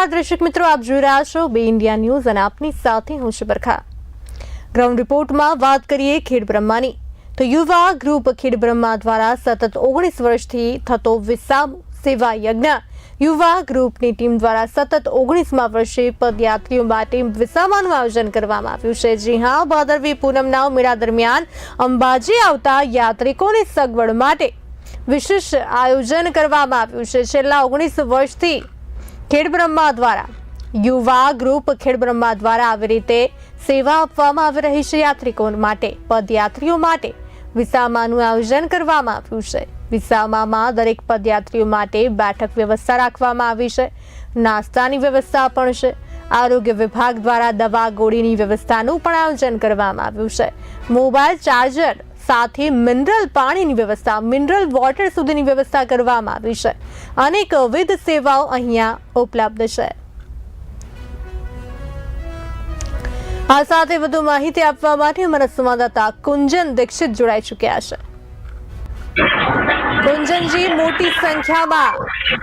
નમસ્કાર, દર્શક મિત્રો, આપ જોઈ રહ્યા છો બે ઇન્ડિયા ન્યૂઝ અને આપની સાથે હું છું ગ્રાઉન્ડ રિપોર્ટમાં વાત કરીએ ખેડ બ્રહ્માની. તો યુવા ગ્રુપ ખેડ બ્રહ્મા દ્વારા સતત ઓગણીસ વર્ષથી થતો વિસામ સેવા યજ્ઞ યુવા ગ્રુપની ટીમ દ્વારા સતત ઓગણીસમાં વર્ષે પદયાત્રીઓ માટે વિસામાનું આયોજન કરવામાં આવ્યું છે. જી હા, ભાદરવી પૂનમના મેળા દરમિયાન અંબાજી આવતા યાત્રિકોની સગવડ માટે વિશેષ આયોજન કરવામાં આવ્યું છે. છેલ્લા ઓગણીસ વર્ષથી ખેડબ્રહ્મા દ્વારા યુવા ગ્રુપ ખેડબ્રહ્મા દ્વારા આવી રીતે સેવા આપવામાં આવી રહી છે યાત્રિકો માટે, પદયાત્રીઓ માટે. વિસામાનું આયોજન કરવામાં આવ્યું છે. વિસામામાં દરેક પદયાત્રીઓ માટે બેઠક વ્યવસ્થા રાખવામાં આવી છે. નાસ્તાની વ્યવસ્થા પણ છે. આરોગ્ય વિભાગ દ્વારા દવા ગોળીની વ્યવસ્થાનું પણ આયોજન કરવામાં આવ્યું છે. મોબાઈલ ચાર્જર સાથે મિનરલ પાણીની વ્યવસ્થા, મિનરલ વોટર સુધીની વ્યવસ્થા કરવામાં આવી છે. અનેકવિધ સેવાઓ અહીંયા ઉપલબ્ધ છે. આ સાથે વધુ માહિતી આપવા માટે અમારા સંવાદદાતા કુંજન દીક્ષિત જોડાઈ ચૂક્યા છે. કુંજનજી, મોટી સંખ્યામાં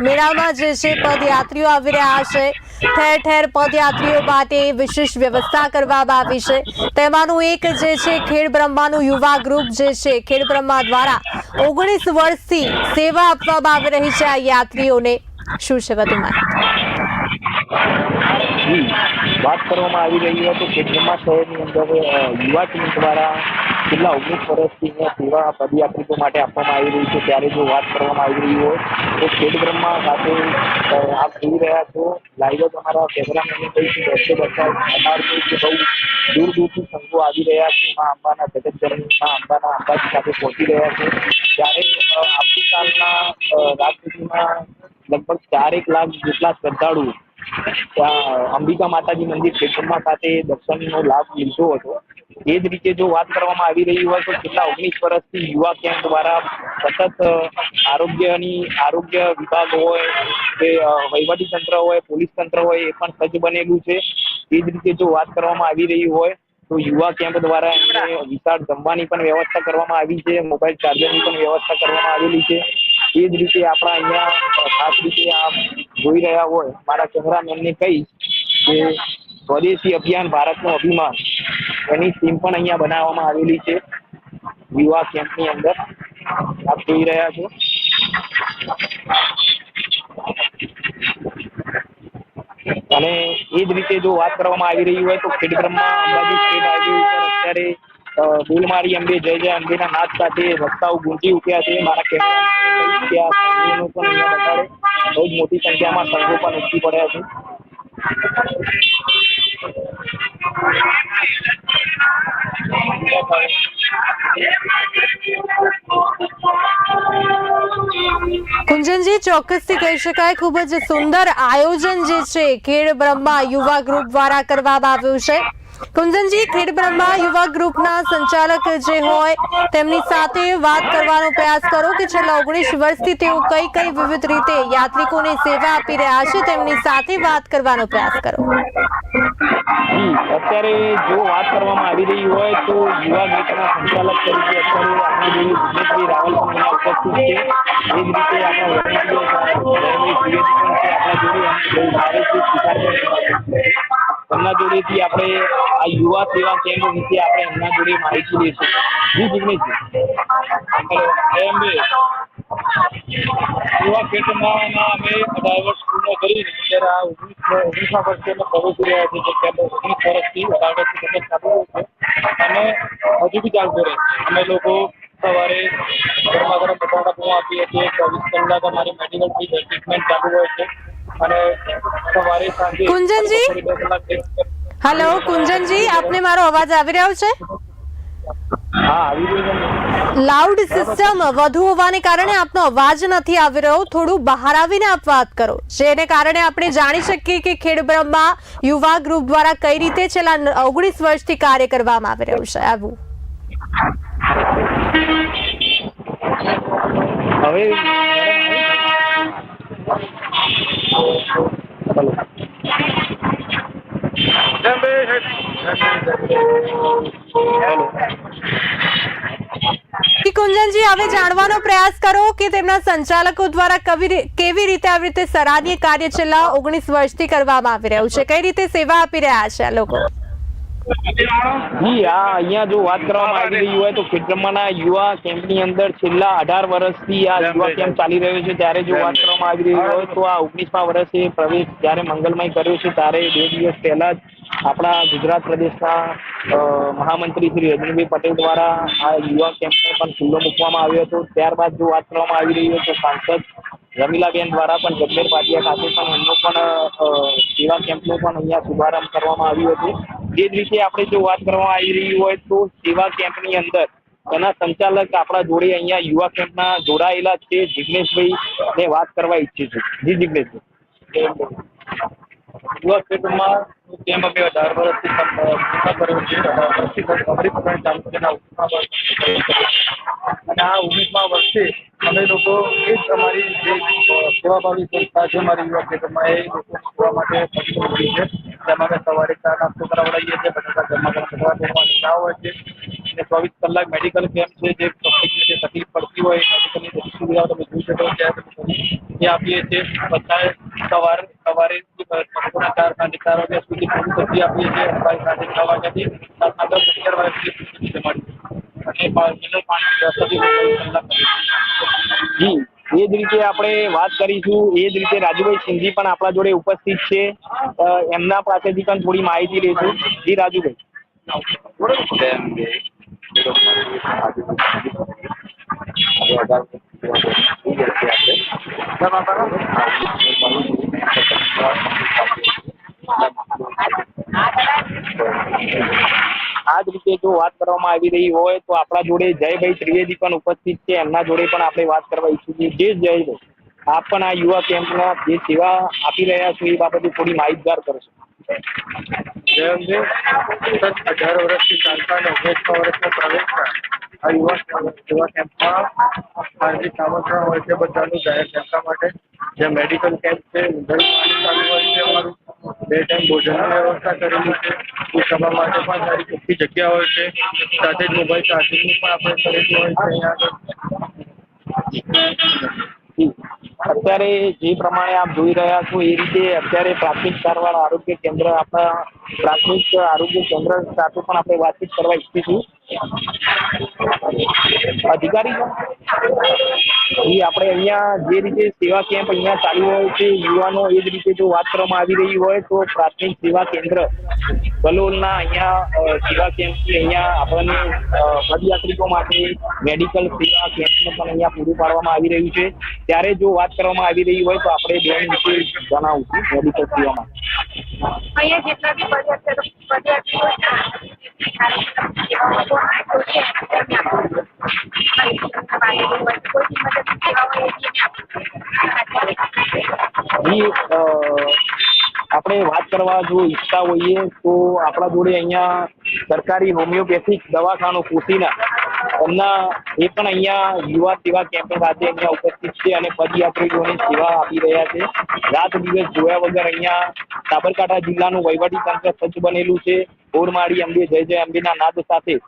મેળામાં જે છે, પદયાત્રીઓ આવી રહ્યા છે. ઠેર ઠેર પદયાત્રીઓ માટે વિશેષ વ્યવસ્થા કરવામાં આવી છે. તેમાંનું એક જે છે, ખેડ બ્રહ્માનું યુવા ગ્રુપ જે છે, ખેડ બ્રહ્મા દ્વારા ઓગણીસ વર્ષથી સેવા આપવામાં આવી રહી છે આ યાત્રીઓને. શું છે, વધુ વાત કરવામાં આવી રહી હોય તો ખેડબ્રહ્મા શહેરની અંદર યુવા ટીમ દ્વારા છેલ્લા ઓગણીસ વર્ષથી અહીંયા સેવા પદયાત્રિકો માટે આપવામાં આવી રહી છે. ત્યારે જો વાત કરવામાં આવી રહી હોય, તો ખેડબ્રહ્મા સાથે આપ જોઈ રહ્યા છો. લાઈવ જ અમારા કેમેરામેનને કહીશું બતાવ છે કે બહુ દૂર દૂરથી સંઘો આવી રહ્યા છે. માં અંબાના જગતજનની મા અંબાના અંબાજી સાથે પહોંચી રહ્યા છે. ત્યારે આવતીકાલના રાત સુધીમાં લગભગ ચારેક લાખ જેટલા શ્રદ્ધાળુ ત્યાં અંબિકા માતાજી મંદિર ખેતરમાં ખાતે દર્શનનો લાભ લીધો હતો. એ જ રીતે જો વાત કરવામાં આવી રહી હોય તો છેલ્લા ઓગણીસ વર્ષથી યુવા કેમ્પ દ્વારા સતત આરોગ્યની, આરોગ્ય વિભાગ હોય કે વહીવટી તંત્ર હોય, પોલીસ તંત્ર હોય, એ પણ સજ્જ બનેલું છે. એ જ રીતે જો વાત કરવામાં આવી રહી હોય તો યુવા કેમ્પ દ્વારા એમને વિશાળ જમવાની પણ વ્યવસ્થા કરવામાં આવી છે, મોબાઈલ ચાર્જરની પણ વ્યવસ્થા કરવામાં આવેલી છે. એ જ રીતે આપણા અહીંયા ખાસ રીતે આ જોઈ રહ્યા હોય, મારા કેમેરામેનને કહીશ કે સ્વદેશી અભિયાન ભારતનું અભિમાન. એની ટીમ પણ અહીંયા બનાવવામાં આવેલી છે. યુવા કેમ્પની અંદર. આપ જોઈ રહ્યા છો. અને એ જ રીતે જો વાત કરવામાં આવી રહી હોય તો ખેડબ્રહ્મા અંબાજી સ્ટેટ હાઈવે ઉપર અત્યારે અ, બોલમારી અંબે જય જય અંબેના નાદ સાથે વક્તાઓ ગુંજી ઉઠ્યા છે. મારા કેમેરામેનને કહીશ કે આ સંઘોનું પણ અહીંયા બતાડે. બહુ જ મોટી સંખ્યામાં સંઘો પણ ઉઠી પડ્યા છે. કુંજનજી ચોક્કસથી કહી શકાય ખૂબ જ સુંદર આયોજન જે છે ખેડ બ્રહ્મા યુવા ગ્રુપ દ્વારા કરવામાં આવ્યું છે. કુંજનજી, ખેડ બ્રહ્મા યુવા ગ્રુપના સંચાલક જે હોય, તેમની સાથે વાત કરવાનો પ્રયાસ કરો કે છેલ્લા ઓગણીસ વર્ષથી તેઓ કઈ કઈ વિવિધ રીતે યાત્રિકોને સેવા આપી રહ્યા છે, તેમની સાથે વાત કરવાનો પ્રયાસ કરો. અત્યારે જો વાત કરવામાં આવી રહી હોય તો યુવા ગ્રુપના સંચાલક તરીકે અત્યારે આપણી જોડે ભૂપેશભાઈ રાવલ પણ ઉપસ્થિત છે. એ જ રીતે આપણા જોડે બહુ ભારે છે. સ્વીકારભાઈ એમના જોડેથી આપણે આ યુવા સેવા કેન્દ્ર વિશે આપણે એમના જોડે માહિતી લઈશું જી જિગ્નેશજી યુવા ક્ષેત્રમાં અમે વર્ષ પૂર્ણ કરીને અત્યારે આ ઓગણીસ ઓગણીસા વર્ષે અમે પ્રવેશી રહ્યા છે જે કેન્દ્ર ઓગણીસ વર્ષથી વર્ષથી સતત ચાલુ રહ્યું છે. અને હજુ બી ચાલતું રહે અમે લોકો સવારે ગરમા ગરમ બટાટા પૌવા આપીએ છીએ ચોવીસ કલાક અમારી મેડિકલ ફી ટ્રીટમેન્ટ ચાલુ હોય છે. અને સવારે સાંજે કુંજનજી? હેલો કુંજનજી આપને મારો અવાજ આવી રહ્યો છે? લાઉડ સિસ્ટમ વધુ હોવાને કારણે આપનો અવાજ નથી આવી રહ્યો. થોડું બહાર આવીને આપ વાત કરો. જેને કારણે આપણે જાણી શકીએ કે ખેડબ્રહ્મા યુવા ગ્રુપ દ્વારા કઈ રીતે છેલ્લા ઓગણીસ વર્ષથી કાર્ય કરવામાં આવી રહ્યું છે. આવું. હવે કુંજનજી, હવે જાણવાનો પ્રયાસ કરો કે તેમના સંચાલકો દ્વારા કેવી રીતે આવી રીતે સરાહનીય કાર્ય છેલ્લા ઓગણીસ વર્ષથી કરવામાં આવી રહ્યું છે? કઈ રીતે સેવા આપી રહ્યા છે આ લોકો? જી હા અહીંયા જો વાત કરવામાં આવી રહી હોય તો ખેડબ્રહ્માના યુવા કેમ્પની અંદર છેલ્લા અઢાર વર્ષથી આ યુવા કેમ્પ ચાલી રહ્યો છે. ત્યારે જો વાત કરવામાં આવી રહી હોય તો આ ઓગણીસમા વર્ષે પ્રવેશ જ્યારે મંગલમય કર્યો છે ત્યારે બે દિવસ પહેલા જ આપણા ગુજરાત પ્રદેશના મહામંત્રી શ્રી રજનીભાઈ પટેલ દ્વારા આ યુવા કેમ્પને પણ ખુલ્લો મૂકવામાં આવ્યો હતો. ત્યારબાદ જો વાત કરવામાં આવી રહી હોય તો સાંસદ રમીલાબેન દ્વારા પણ જગમેર પાટિયા ખાતે પણ એમનો પણ સેવા કેમ્પનો પણ અહીંયા શુભારંભ કરવામાં આવ્યો હતો. એ જ રીતે આપણે જો વાત કરવામાં આવી રહી હોય તો સેવા કેમ્પની અંદર એના સંચાલક આપણા જોડે અહીંયા યુવા કેમ્પના જોડાયેલા છે જિગ્નેશભાઈ ને વાત કરવા ઈચ્છે છું. જી જિગ્નેશભાઈ. યુવા ક્ષેત્રમાં કેમ્પ અમે અઢાર વર્ષથી પૂર્ણ છે. અઢાર વર્ષથી અમરીપુરા તાલુકાના ઓગણીસમા વર્ષ અને આ ઓગણીસમા વર્ષે અમે લોકો એ જ અમારી જે સેવાભાવી સંસ્થા છે અમારી યુવા ક્ષેત્રમાં એ લોકો જોવા માટે ઉભરી છે. જેમાં અમે સવારે ચા નાસ્તો કરાવડાવીએ છીએ બધા જમા કરવા જમવાની ચા હોય છે. અને ચોવીસ કલાક મેડિકલ કેમ્પ છે જે પબ્લિકને જે તકલીફ પડતી હોય મેડિકલની બધી સુવિધાઓ તમે જોઈ શકો ત્યાં તમે એ આપીએ છીએ બધા સવારે સવારે બપોરના ચાર સાંજે ચાર વાગ્યા સુધી પૂરી સબ્જી આપીએ છીએ સાંજે છ વાગ્યાથી રાતના દસ અગિયાર વાગ્યા સુધી જમાડીએ અને મિનરલ પાણીની વ્યવસ્થા બી કલાક જી એ જ રીતે આપણે વાત કરીશું એ જ રીતે રાજુભાઈ સિંધી પણ આપણા જોડે ઉપસ્થિત છે. એમના પાસેથી પણ થોડી માહિતી લઈશું જી રાજુભાઈ. આ જ રીતે જો વાત કરવામાં આવી રહી હોય તો આપણા જોડે જયભાઈ ત્રિવેદી પણ ઉપસ્થિત છે. એમના જોડે પણ આપણે વાત કરવા ઈચ્છું છીએ. જે જયભાઈ. આપ પણ આ યુવા કેમ્પના જે સેવા આપી રહ્યા છો એ બાબતે થોડી માહિતગાર કરશો જય અંબે સતત વર્ષથી ચાલતા અને ઓગણીસમા વર્ષમાં પ્રવેશતા આ યુવા કેમ્પમાં શારીરિક આમંત્રણ હોય છે બધાનું જાહેર જનતા માટે જે મેડિકલ કેમ્પ છે બે ટાઈમ ભોજનની વ્યવસ્થા કરેલી છે સભા માટે પણ સારી ચોખ્ખી જગ્યા હોય છે સાથે જ મોબાઈલ ચાર્જિંગની પણ આપણે કરેલી હોય છે અહીંયા આગળ. અત્યારે જે પ્રમાણે આપ જોઈ રહ્યા છો એ રીતે અત્યારે પ્રાથમિક સારવાર આરોગ્ય કેન્દ્ર આપણા પ્રાથમિક આરોગ્ય કેન્દ્ર સાથે પણ આપણે વાતચીત કરવા ઈચ્છીશું અધિકારી એ આપણે અહીંયા જે રીતે સેવા કેમ્પ અહીંયા ચાલુ હોય છે, યુવાનો એ જ રીતે જો વાત કરવામાં આવી રહી હોય, તો પ્રાથમિક સેવા કેન્દ્ર કલોલના અહીંયા સેવા કેમ્પથી અહીંયા આપણને પદયાત્રિકો માટે મેડિકલ સેવા કેમ્પને પણ અહીંયા પૂરું પાડવામાં આવી રહ્યું છે. ત્યારે જો વાત કરવામાં આવી રહી હોય, તો આપણે બેન વિશે છું મેડિકલ સેવામાં. અહીંયા જેટલા બી પદયાત્રી પદયાત્રીઓ આપણે વાત કરવા જો ઈચ્છતા હોઈએ તો આપણા જોડે અહીંયા સરકારી હોમિયોપેથિક દવાખાનું કુશીના એમના એ પણ અહીંયા યુવા સેવા કેમ્પ સાથે અહીંયા ઉપસ્થિત છે અને પદયાત્રીઓને સેવા આપી રહ્યા છે. રાત દિવસ જોયા વગર અહીંયા સાબરકાંઠા જિલ્લાનું વહીવટી તંત્ર સજ્જ બનેલું છે. ઓરમાળી અંબે, જય જય અંબેના નાદ સાથે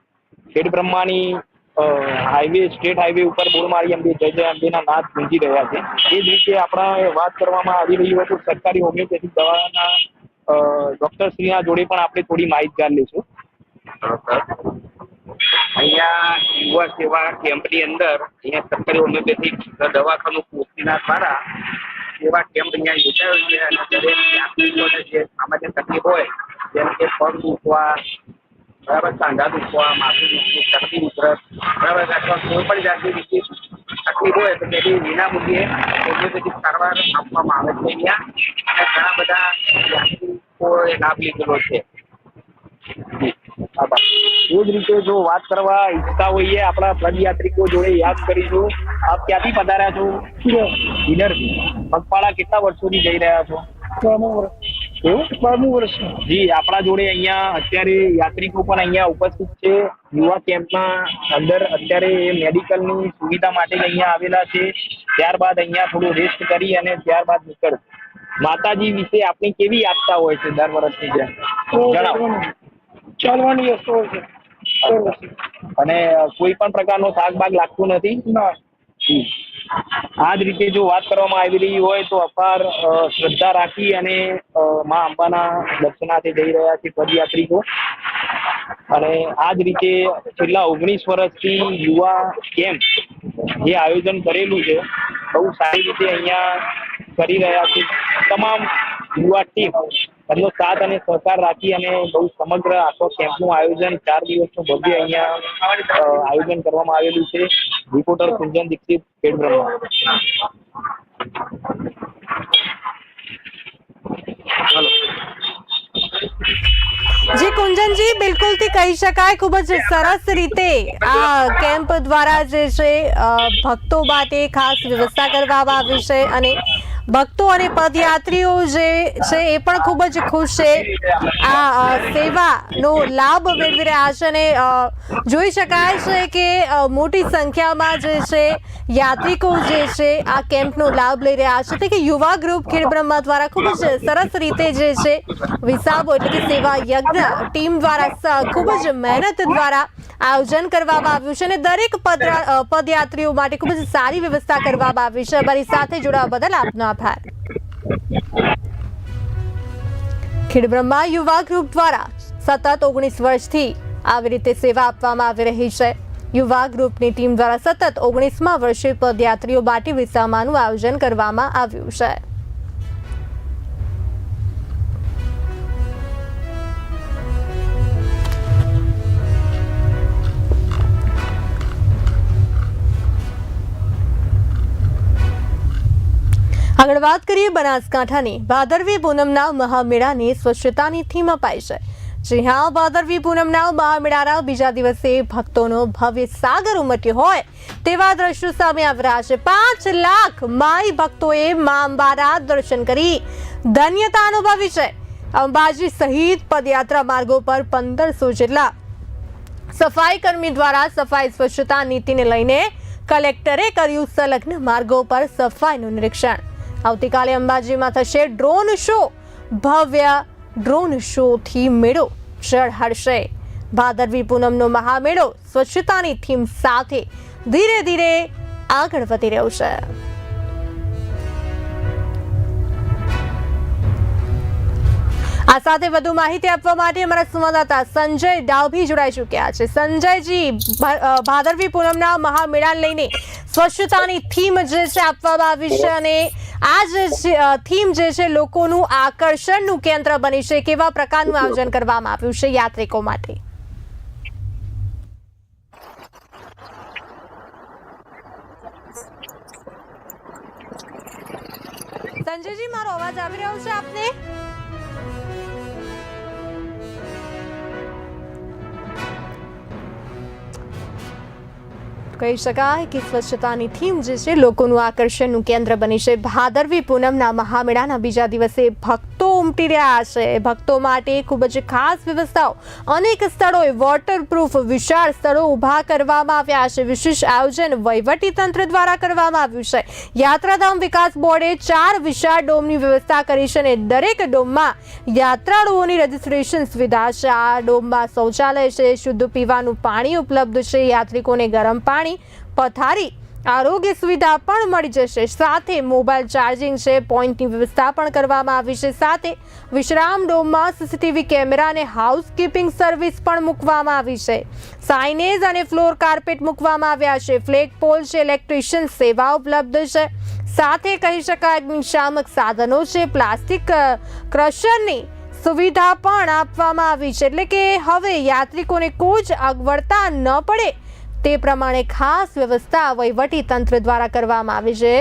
ખેડબ્રહ્માની બ્રહ્માની હાઈવે સ્ટેટ હાઈવે ઉપર બોરમાળી અંબે, જય જય અંબેના નાદ ગુંજી રહ્યા છે. એ જ રીતે આપણા વાત કરવામાં આવી રહી હોય તો સરકારી હોમિયોપેથિક દવાના ડોક્ટર શ્રીના જોડે પણ આપણે થોડી માહિતગાર લઈશું. અહીંયા યુવા સેવા કેમ્પની અંદર અહીંયા સરકારી હોમિયોપેથિક દવાખાનું કોસ્ટીના દ્વારા સેવા કેમ્પ અહીંયા યોજાયો છે અને દરેક જે સામાન્ય તકલીફ હોય, જેમ કે પગ દુખવા બરાબર સાંધા દુખવા, માથું દુખવું શરદી ઉધરસ. બરાબર અથવા કોઈ પણ જાતની વિશેષ તકલીફ હોય તો તેની વિનામૂલ્યે હોમિયોપેથિક સારવાર આપવામાં આવે છે અહીંયા. અને ઘણા બધા યાત્રિકોએ લાભ લીધેલો છે. એ જ રીતે જો વાત કરવા ઈચ્છતા હોઈએ, આપણા પદયાત્રિકો જોડે યાદ કરીશું. આપ ક્યાંથી પધાર્યા છો? ઈડરથી પગપાળા કેટલા વર્ષોથી જઈ રહ્યા છો? એવું? બારમું વર્ષ. જી આપણા જોડે અહીંયા અત્યારે યાત્રિકો પણ અહીંયા ઉપસ્થિત છે. યુવા કેમ્પમાં અંદર અત્યારે મેડિકલની સુવિધા માટે અહીંયા આવેલા છે. ત્યારબાદ અહીંયા થોડું રેસ્ટ કરી અને ત્યારબાદ નીકળ માતાજી વિશે આપની કેવી આપતા હોય છે દર વર્ષની જેમ? જણાવો. ચાલવાની વસ્તુ હોય છે. અને કોઈ પણ પ્રકારનો શાક બાગ લાગતું નથી? હમ. આ જ રીતે જો વાત કરવામાં આવી રહી હોય તો અપાર શ્રદ્ધા રાખી અને મા અંબાના દર્શનાર્થે જઈ રહ્યા છે પદયાત્રિકો. અને આ જ રીતે છેલ્લા ઓગણીસ વર્ષથી યુવા કેમ્પ જે આયોજન કરેલું છે, બહુ સારી રીતે અહીંયા કરી રહ્યા છે. તમામ યુવા ટીમ એમનો સાથ અને સહકાર રાખી અને બહુ સમગ્ર આખો કેમ્પનું આયોજન ચાર દિવસનું ભવ્ય અહીંયા આયોજન કરવામાં આવેલું છે. રિપોર્ટર કુંજન દીક્ષિત ખેડબ્રહ્મા જી કુંજનજી બિલકુલથી કહી શકાય. ખૂબ જ સરસ રીતે આ કેમ્પ દ્વારા જે છે ભક્તો માટે ખાસ વ્યવસ્થા કરવામાં આવી છે અને ભક્તો અને પદયાત્રીઓ જે છે એ પણ ખૂબ જ ખુશ છે. આ સેવાનો લાભ મેળવી રહ્યા છે અને જોઈ શકાય છે કે મોટી સંખ્યામાં જે છે યાત્રિકો જે છે આ કેમ્પનો લાભ લઈ રહ્યા છે. કે યુવા ગ્રુપ ખેડબ્રહ્મા દ્વારા ખૂબ જ સરસ રીતે જે છે વિસાબો એટલે કે સેવા યજ્ઞ ટીમ દ્વારા ખૂબ જ મહેનત દ્વારા આયોજન કરવામાં આવ્યું છે અને દરેક પદયાત્રીઓ માટે ખૂબ જ સારી વ્યવસ્થા કરવામાં આવી છે. અમારી સાથે જોડાવા બદલ આપનો આભાર. ખેડબ્રહ્મા યુવા ગ્રુપ દ્વારા સતત ઓગણીસ વર્ષથી આવી રીતે સેવા આપવામાં આવી રહી છે. યુવા ગ્રુપની ટીમ દ્વારા સતત ઓગણીસમાં વર્ષે પદયાત્રીઓ માટે વિસામાનું આયોજન કરવામાં આવ્યું છે. આગળ વાત કરીએ બનાસકાંઠાની. ભાદરવી પૂનમના મહામેળાની સ્વચ્છતાની થીમ અપાઈ છે. જી હા, ભાદરવી પૂનમના મહામેળાના બીજા દિવસે ભક્તોનો ભવ્ય સાગર ઉમટ્યો હોય તેવા દ્રશ્યો સામે આવ્યા છે. પાંચ લાખ માઈ ભક્તોએ મા અંબાના દર્શન કરી ધન્યતા અનુભવી છે. અંબાજી સહિત પદયાત્રા માર્ગો પર પંદરસો જેટલા સફાઈ કર્મી દ્વારા સફાઈ સ્વચ્છતા નીતિને લઈને કલેક્ટરે કર્યું સંલગ્ન માર્ગો પર સફાઈનું નિરીક્ષણ. આવતીકાલે અંબાજીમાં થશે ડ્રોન શો. ભવ્ય ડ્રોન શોથી મેળો ચઢાડશે. ભાદરવી પૂનમનો મહામેળો સ્વચ્છતાની થીમ સાથે ધીરે ધીરે આગળ વધી રહ્યો છે. આ સાથે વધુ માહિતી આપવા માટે અમારા સંવાદદાતા સંજય ડાવભી જોડાઈ ચૂક્યા છે. સંજયજી ભાદરવી પૂનમના મહામેળાને લઈને સ્વચ્છતાની થીમ જે છે આપવામાં આવી છે અને આ જે થીમ જે છે લોકોનું આકર્ષણનું કેન્દ્ર બની છે. કેવા પ્રકારનું આયોજન કરવામાં આવ્યું છે યાત્રિકો માટે? સંજયજી, મારો અવાજ આવી રહ્યો છે આપને? કહી શકાય કે સ્વચ્છતાની થીમ જે છે, લોકોનું આકર્ષણનું કેન્દ્ર બની છે. ભાદરવી પૂનમના મહામેળાના બીજા દિવસે ભક્તો ઉમટી રહ્યા છે. ભક્તો માટે ખૂબ જ ખાસ વ્યવસ્થાઓ. અનેક સ્થળોએ વોટરપ્રૂફ વિશાળ સ્થળો ઊભા કરવામાં આવ્યા છે. વિશેષ આયોજન વહીવટી તંત્ર દ્વારા કરવામાં આવ્યું છે. યાત્રાધામ વિકાસ બોર્ડે ચાર વિશાળ ડોમની વ્યવસ્થા કરી છે અને દરેક ડોમમાં યાત્રાળુઓની રજીસ્ટ્રેશન સુવિધા છે. આ ડોમમાં શૌચાલય છે, શુદ્ધ પીવાનું પાણી ઉપલબ્ધ છે, યાત્રિકોને ગરમ પાણી પથારી આરોગ્ય સુવિધા પણ મળી જશે. સાથે મોબાઈલ ચાર્જિંગ છે, પોઈન્ટની વ્યવસ્થા પણ કરવામાં આવી છે. સાથે વિશ્રામ ડોમમાં સીસીટીવી કેમેરા અને હાઉસકીપિંગ સર્વિસ પણ મૂકવામાં આવી છે. સાઇનેજ અને ફ્લોર કાર્પેટ મૂકવામાં આવ્યા છે. ફ્લેગ પોલ છે, ઇલેક્ટ્રિશિયન સેવા ઉપલબ્ધ છે. સાથે કહી શકાય, અગ્નિશામક સાધનો છે, પ્લાસ્ટિક ક્રશરની સુવિધા પણ આપવામાં આવી છે. એટલે કે હવે યાત્રિકોને કોઈ જ અગવડતા ન પડે તે પ્રમાણે ખાસ વ્યવસ્થા વહીવટી તંત્ર દ્વારા કરવામાં આવી છે.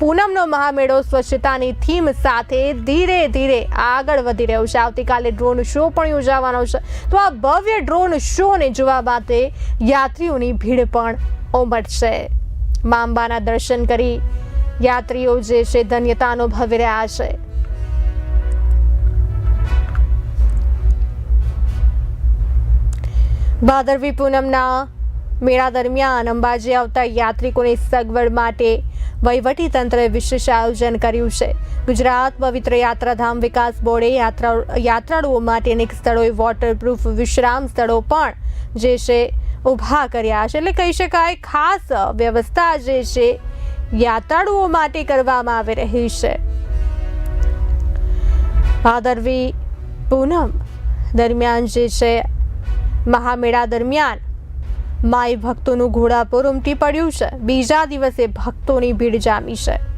પૂનમનો મહામેળો સ્વચ્છતાની થીમ સાથે ધીરે ધીરે આગળ વધી રહ્યો છે. આવતીકાલે ડ્રોન શો પણ યોજાવાનો છે. તો આ ભવ્ય ડ્રોન શોને જોવા માટે યાત્રીઓની ભીડ પણ ઉમટશે. મા અંબાના દર્શન કરી યાત્રીઓ જે છે ધન્યતા અનુભવી રહ્યા છે. ભાદરવી પૂનમના મેળા દરમિયાન અંબાજી આવતા યાત્રિકોની સગવડ માટે વહીવટી તંત્રએ વિશેષ આયોજન કર્યું છે. ગુજરાત પવિત્ર યાત્રાધામ વિકાસ બોર્ડે યાત્રા યાત્રાળુઓ માટે અનેક સ્થળોએ વોટરપ્રૂફ વિશ્રામ સ્થળો પણ જે છે ઊભા કર્યા છે. એટલે કહી શકાય, ખાસ વ્યવસ્થા જે છે યાત્રાળુઓ માટે કરવામાં આવી રહી છે. ભાદરવી પૂનમ દરમિયાન જે છે મહામેળા દરમિયાન માઈ ભક્તોનું ઘોડાપુર ઉમટી પડ્યું છે. બીજા દિવસે ભક્તોની ભીડ જામી છે.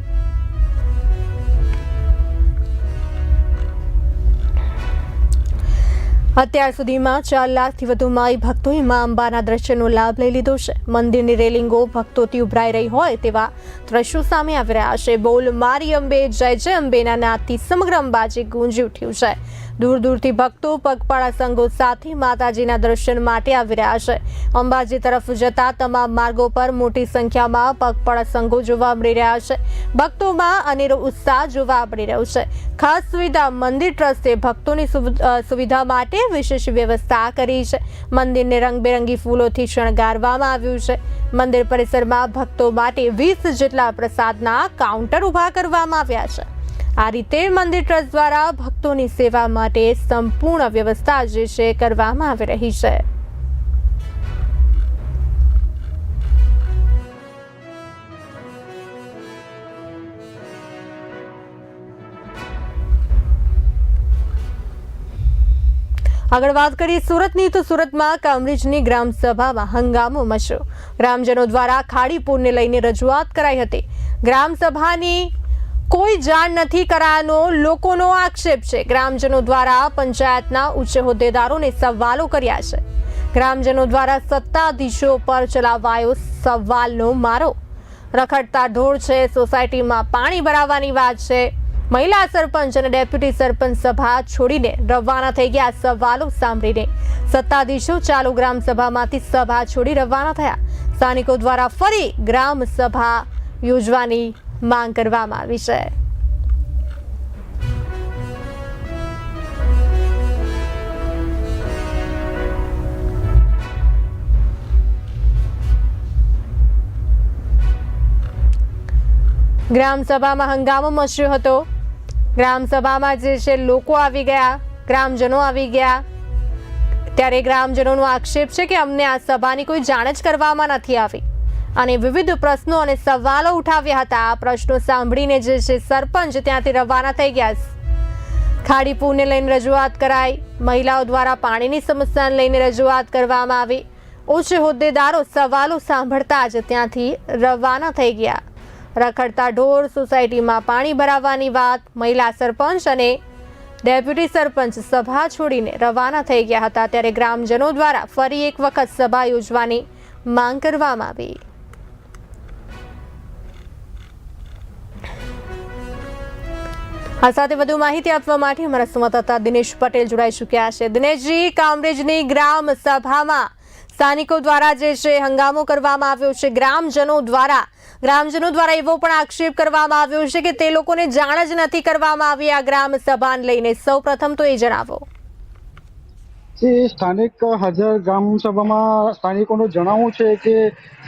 અત્યાર સુધીમાં ચાર લાખથી વધુ માઈ ભક્તોએ મા અંબાના દ્રશ્યનો લાભ લઈ લીધો છે. મંદિરની રેલિંગો ભક્તોથી ઉભરાઈ રહી હોય તેવા દ્રશ્યો સામે આવી રહ્યા છે. બોલ મારી અંબે, જય જય અંબેના નાદથી સમગ્ર અંબાજી ગુંજી ઉઠ્યું છે. દૂર દૂરથી ભક્તો પગપાળા સંઘો સાથે માતાજીના દર્શન માટે આવી રહ્યા છે. અંબાજી તરફ જતા તમામ માર્ગો પર મોટી સંખ્યામાં પગપાળા સંઘો જોવા મળી રહ્યા છે. ભક્તોમાં અનેરો ઉત્સાહ જોવા મળી રહ્યો છે. ખાસ સુવિધા મંદિર ટ્રસ્ટે ભક્તોની સુવિ- સુવિધા માટે વિશેષ વ્યવસ્થા કરી છે. મંદિરને રંગબેરંગી ફૂલોથી શણગારવામાં આવ્યું છે. મંદિર પરિસરમાં ભક્તો માટે વીસ જેટલા પ્રસાદના કાઉન્ટર ઊભા કરવામાં આવ્યા છે. આ રીતે મંદિર ટ્રસ્ટ દ્વારા ભક્તોની સેવા માટે સંપૂર્ણ વ્યવસ્થા જે છે કરવામાં આવી રહી છે. આગળ વાત કરીએ સુરતની, તો સુરતમાં કામરેજની ગ્રામ સભામાં હંગામો મચ્યો. ગ્રામજનો દ્વારા ખાડી પૂરને લઈને રજૂઆત કરાઈ હતી. ગ્રામ સભાની કોઈ જાણ નથી કરાયાનો લોકોનો આક્ષેપ છે. ગ્રામજનો દ્વારા પંચાયતના ઉચ્ચ હોદ્દેદારોને સવાલો કર્યા છે. ગ્રામજનો દ્વારા સત્તાધીશો પર ચલાવાયો સવાલનો મારો. રખડતા ઢોળ છે, સોસાયટીમાં પાણી ભરાવાની વાત છે. મહિલા સરપંચ અને ડેપ્યુટી સરપંચ સભા છોડીને રવાના થઈ ગયા સવાલો સાંભળીને. સત્તાધીશો ચાલુ ગ્રામ સભામાંથી સભા છોડી રવાના થયા. સ્થાનિકો દ્વારા ફરી ગ્રામ સભા યોજવાની માંગ કરવામાં આવી છે. ગ્રામસભામાં હંગામો મચ્યો હતો. ગ્રામસભામાં જે છે લોકો આવી ગયા, ગ્રામજનો આવી ગયા. ત્યારે ગ્રામજનોનો આક્ષેપ છે કે અમને આ સભાની કોઈ જાણ જ કરવામાં નથી આવી. અને વિવિધ પ્રશ્નો અને સવાલો ઉઠાવ્યા હતા. આ પ્રશ્નો સાંભળીને જે છે સરપંચ ત્યાંથી રવાના થઈ ગયા ખાડી પૂરને લઈને રજૂઆત કરાઈ. મહિલાઓ દ્વારા પાણીની સમસ્યાને લઈને રજૂઆત કરવામાં આવી. ઉચ્ચ હોદ્દેદારો સવાલો સાંભળતા જ ત્યાંથી રવાના થઈ ગયા. રખડતા ઢોર સોસાયટીમાં પાણી ભરાવવાની વાત, મહિલા સરપંચ અને ડેપ્યુટી સરપંચ સભા છોડીને રવાના થઈ ગયા હતા. ત્યારે ગ્રામજનો દ્વારા ફરી એક વખત સભા યોજવાની માંગ કરવામાં આવી. આ સાથે વધુ માહિતી આપવા માટે અમારા સંવાદદાતા દિનેશ પટેલ જોડાઈ ચૂક્યા છે. દિનેશજી, કામરેજની ગ્રામ સભામાં સ્થાનિકો દ્વારા જે છે હંગામો કરવામાં આવ્યો છે. ગ્રામજનો દ્વારા ગ્રામજનો દ્વારા એવો પણ આક્ષેપ કરવામાં આવ્યો છે કે તે લોકોને જાણ જ નથી કરવામાં આવી આ ગ્રામ સભાને લઈને. સૌપ્રથમ તો એ જણાવો. સ્થાનિક હાજર ગ્રામ સભામાં સ્થાનિકોનું જણાવવું છે કે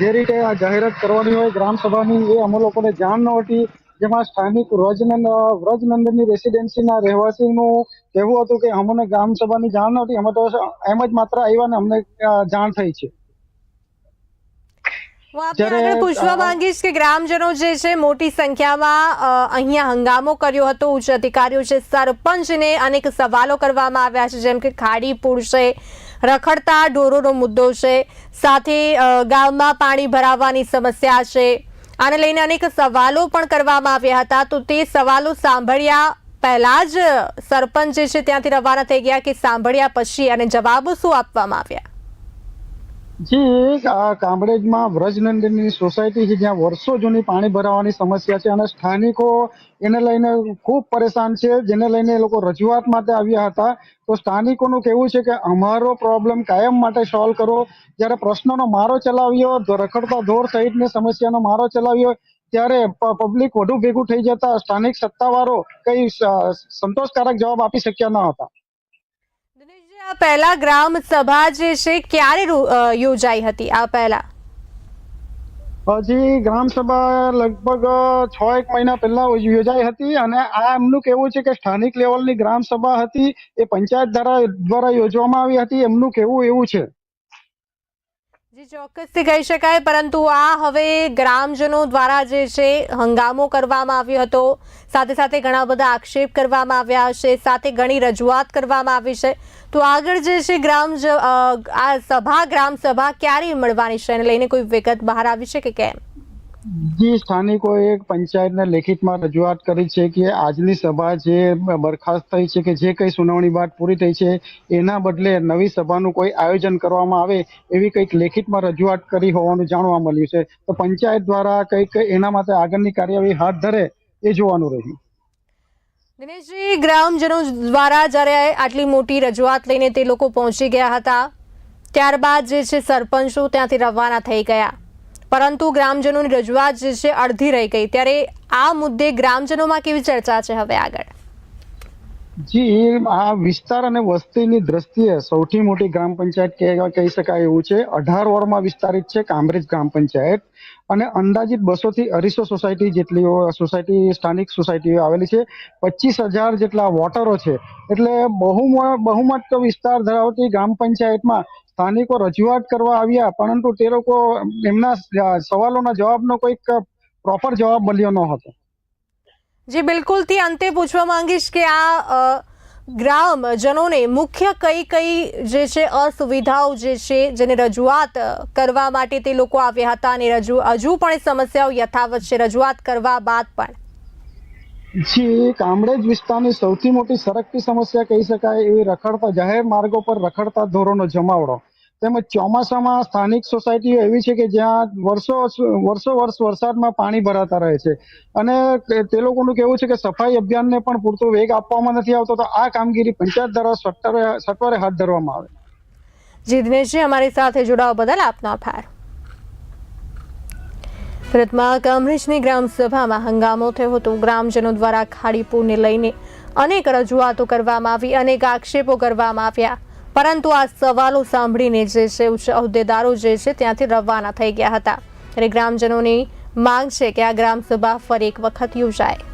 જે રીતે આ જાહેરાત કરવાની હોય ગ્રામ સભાની, એ અમે લોકોને જાણ નહોતી જેમાં સ્થાનિક વ્રજનંદ વ્રજનંદની રેસિડેન્સીના રહેવાસીનું કહેવું હતું કે અમને ગ્રામ સભાની જાણ નહોતી અમે તો એમ જ માત્ર આવ્યા ને અમને જાણ થઈ છે. પૂછવા માંગીશ કે ગ્રામજનો જે છે મોટી સંખ્યામાં અહીંયા હંગામો કર્યો હતો ઉચ્ચ અધિકારીઓ છે સરપંચને અનેક સવાલો કરવામાં આવ્યા છે જેમ કે ખાડી પૂર છે રખડતા ઢોરોનો મુદ્દો છે સાથે ગામમાં પાણી ભરાવાની સમસ્યા છે આને લઈને અનેક સવાલો પણ કરવામાં આવ્યા હતા. તો તે સવાલો સાંભળ્યા પહેલા જ સરપંચ જે છે ત્યાંથી રવાના થઈ ગયા કે સાંભળ્યા પછી અને જવાબો શું આપવામાં આવ્યા? જી કામરેજમાં વ્રજનંદનની સોસાયટી છે, જ્યાં વર્ષો જૂની પાણી ભરાવાની સમસ્યા છે અને સ્થાનિકો એને લઈને ખૂબ પરેશાન છે. જેને લઈને એ લોકો રજૂઆત માટે આવ્યા હતા. તો સ્થાનિકોનું કહેવું છે કે અમારો પ્રોબ્લેમ કાયમ માટે સોલ્વ કરો. જ્યારે પ્રશ્નનો મારો ચલાવ્યો રખડતા ધોર સહિતની સમસ્યાનો મારો ચલાવ્યો, ત્યારે પબ્લિક વધુ ભેગું થઈ જતા સ્થાનિક સત્તાવારો કઈ સંતોષકારક જવાબ આપી શક્યા ન હતા. પહેલા ગ્રામ સભા જે છે, ક્યારે યોજાઈ હતી? આ પહેલા? હજી ગ્રામ સભા લગભગ છ એક મહિના પહેલા યોજાઈ હતી અને આ એમનું કેવું છે કે સ્થાનિક લેવલની ગ્રામ સભા હતી, એ પંચાયત દ્વારા દ્વારા યોજવામાં આવી હતી, એમનું કેવું એવું છે? જી, ચોક્કસથી કહી શકાય. પરંતુ આ હવે ગ્રામજનો દ્વારા જે છે, હંગામો કરવામાં આવ્યો હતો. સાથે સાથે ઘણા બધા આક્ષેપ કરવામાં આવ્યા છે સાથે ઘણી રજૂઆત કરવામાં આવી છે. તો આગળ જે છે ગ્રામ આ સભા ગ્રામ સભા ક્યારે મળવાની છે? એને લઈને કોઈ વિગત બહાર આવી છે કે કેમ? જે સ્થાનિકોએ પંચાયતને લેખિતમાં રજૂઆત કરી છે કે આજની સભા જે બરખાસ્ત થઈ છે કે જે કંઈ સુનાવણી બાદ પૂરી થઈ છે, એના બદલે નવી સભાનું કોઈ આયોજન કરવામાં આવે એવી કંઈક લેખિતમાં રજૂઆત કરી હોવાનું જાણવા મળ્યું છે. તો પંચાયત દ્વારા કંઈક એના માટે આગળની કાર્યવાહી હાથ ધરે એ જોવાનું રહ્યું. દિનેશજી, ગ્રામજનો દ્વારા જ્યારે આટલી મોટી રજૂઆત લઈને તે લોકો પહોંચી ગયા હતા, ત્યારબાદ જે છે સરપંચો ત્યાંથી રવાના થઈ ગયા. પરંતુ ગ્રામજનોની રજૂઆત જે છે, અડધી રહી ગઈ. ત્યારે આ મુદ્દે ગ્રામજનોમાં કેવી ચર્ચા છે હવે આગળ? જી, આ વિસ્તાર અને વસ્તીની દ્રષ્ટિએ સૌથી મોટી ગ્રામ પંચાયત કહી શકાય એવું છે. અઢાર વોર્ડમાં વિસ્તારિત છે કામરેજ ગ્રામ પંચાયત. અને અંદાજિત બસો થી અઢીસો સોસાયટી જેટલી સોસાયટી, સ્થાનિક સોસાયટીઓ આવેલી છે. પચીસ હજાર જેટલા વોટરો છે. એટલે બહુમ, બહુમત વિસ્તાર ધરાવતી ગ્રામ પંચાયતમાં સ્થાનિકો રજૂઆત કરવા આવ્યા, પરંતુ તે લોકો એમના સવાલોના જવાબનો કોઈક પ્રોપર જવાબ મળ્યો ન હતો. જે બિલકુલથી અંતે પૂછવા માંગીશ કે આ ગ્રામજનોને મુખ્ય કઈ કઈ જે છે, અસુવિધાઓ જે છે, જેને રજૂઆત કરવા માટે તે લોકો આવ્યા હતા અને હજુ પણ સમસ્યાઓ યથાવત છે. રજૂઆત કરવા બાદ પણ. જી કામરેજ વિસ્તારની સૌથી મોટી સરકતી સમસ્યા કહી શકાય એવી રખડતા જાહેર માર્ગો પર રખડતા ધોરણો જમાવડો. તેમજ ચોમાસામાં સ્થાનિક સોસાયટીઓ એવી છે કે જ્યાં વર્ષો વર્ષો વર્ષ વરસાદમાં પાણી ભરાતા રહે છે. અને તે લોકોનું કહેવું છે કે સફાઈ અભિયાનને પણ પૂરતો વેગ આપવામાં નથી આવતો, તો આ કામગીરી પંચાયત દ્વારા સત્વરે સત્વરે હાથ ધરવામાં આવે. જી દિનેશજી અમારી સાથે જોડાવા બદલ આપનો આભાર. સુરતમાં કામરેજની ગ્રામસભામાં હંગામો થયો હતો. ગ્રામજનો દ્વારા ખાડી પૂરને લઈને અનેક રજૂઆતો કરવામાં આવી, અનેક આક્ષેપો કરવામાં આવ્યા. પરંતુ આ સવાલો સાંભળીને જે છે, ઉચ્ચ હોદ્દેદારો જે છે, ત્યાંથી રવાના થઈ ગયા હતા. ત્યારે ગ્રામજનોની માંગ છે કે આ ગ્રામસભા ફરી એક વખત યોજાય.